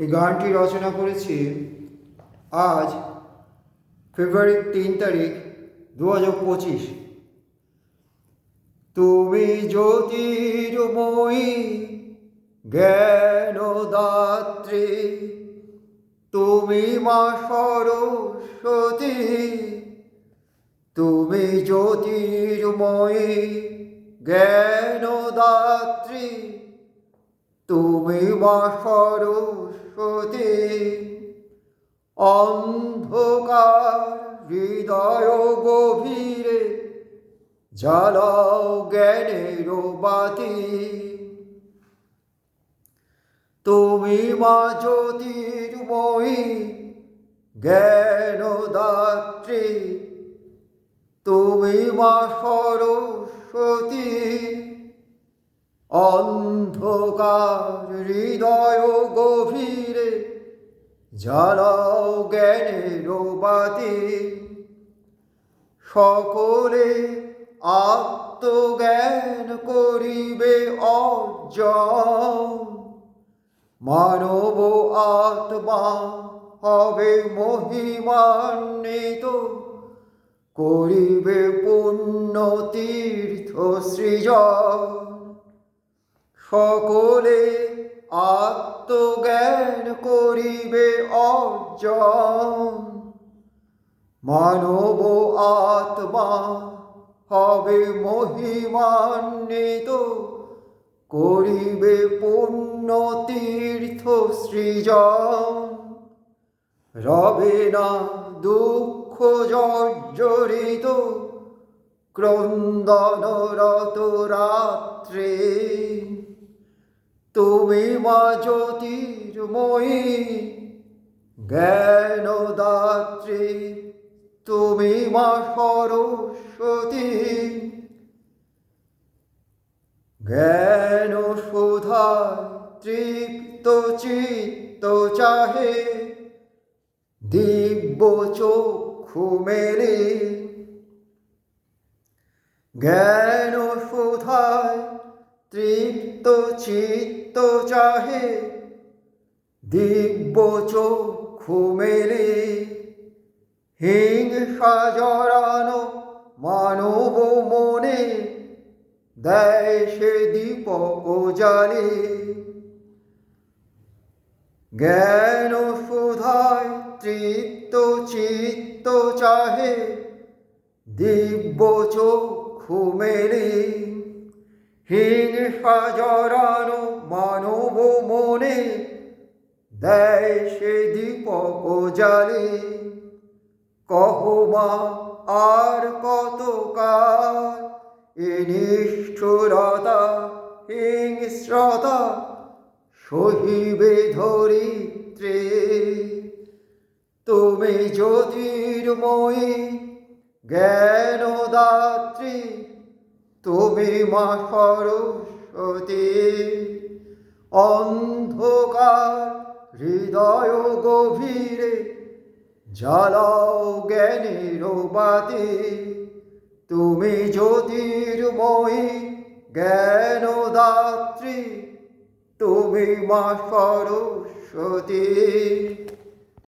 এই গানটি রচনা করেছি আজ ফেব্রুয়ারি তিন তারিখ দু হাজার পঁচিশ। তুমি জ্যোতির্ময়ী, জ্ঞানদাত্রী, তুমি মা সরস্বতী, তুমি জ্যোতির্ময়ী, জ্ঞানদাত্রী তুমি মা সরস্বতী অন্ধকার হৃদয় গভীরে জ্বালাও জ্ঞানের বাতি। তুমি মা জ্যোতির্ময়ী, জ্ঞানদাত্রী। তুমি মা সরস্বতী। অন্ধকার হৃদয় গভীরে জ্বালাও জ্ঞানের বাতি। সকলে আত্মজ্ঞান করিবে অর্জন। মানব আত্মা হবে মহিমান্বিত, করিবে পুণ্য তীর্থ সৃজন। সকলে আত্মজ্ঞান করিবে অর্জন। মানব আত্মা হবে মহিমান্বিত, করিবে পুণ্য তীর্থ সৃজন। রবে না দুঃখ জর্জরিত, ক্রন্দনরত রাত্রে তুমি মা জ্যোতির্ময়ী, জ্ঞানদাত্রী তুমি মা সরস্বতী। জ্ঞান সুধা তৃপ্ত চিত্ত চাহে দিব্য চক্ষু মেলে জ্ঞান সুধায় তৃপ্ত চিত্ত চাহে দিব্য চক্ষু মেলে। হিংসা জড়ানো মানব মনে দেয় সে দীপক জালে। জ্ঞান সুধায় তৃপ্ত চিত্ত চাহে দিব্য চক্ষু মেলে। হিংসা জড়ানো দেয় সে দীপক জালে। কহমা আর কত কাল এ নিষ্ঠুরতা হিংস্রতা সহিবে ধরিত্রে। তুমি জ্যোতির্ময়ী, জ্ঞানদাত্রী, তুমি মা সরস্বতী। অন্ধকার হৃদয় গভীরে জ্বালাও জ্ঞানের বাতি। তুমি জ্যোতির্ময়ী জ্ঞানদাত্রী তুমি মা সরস্বতী।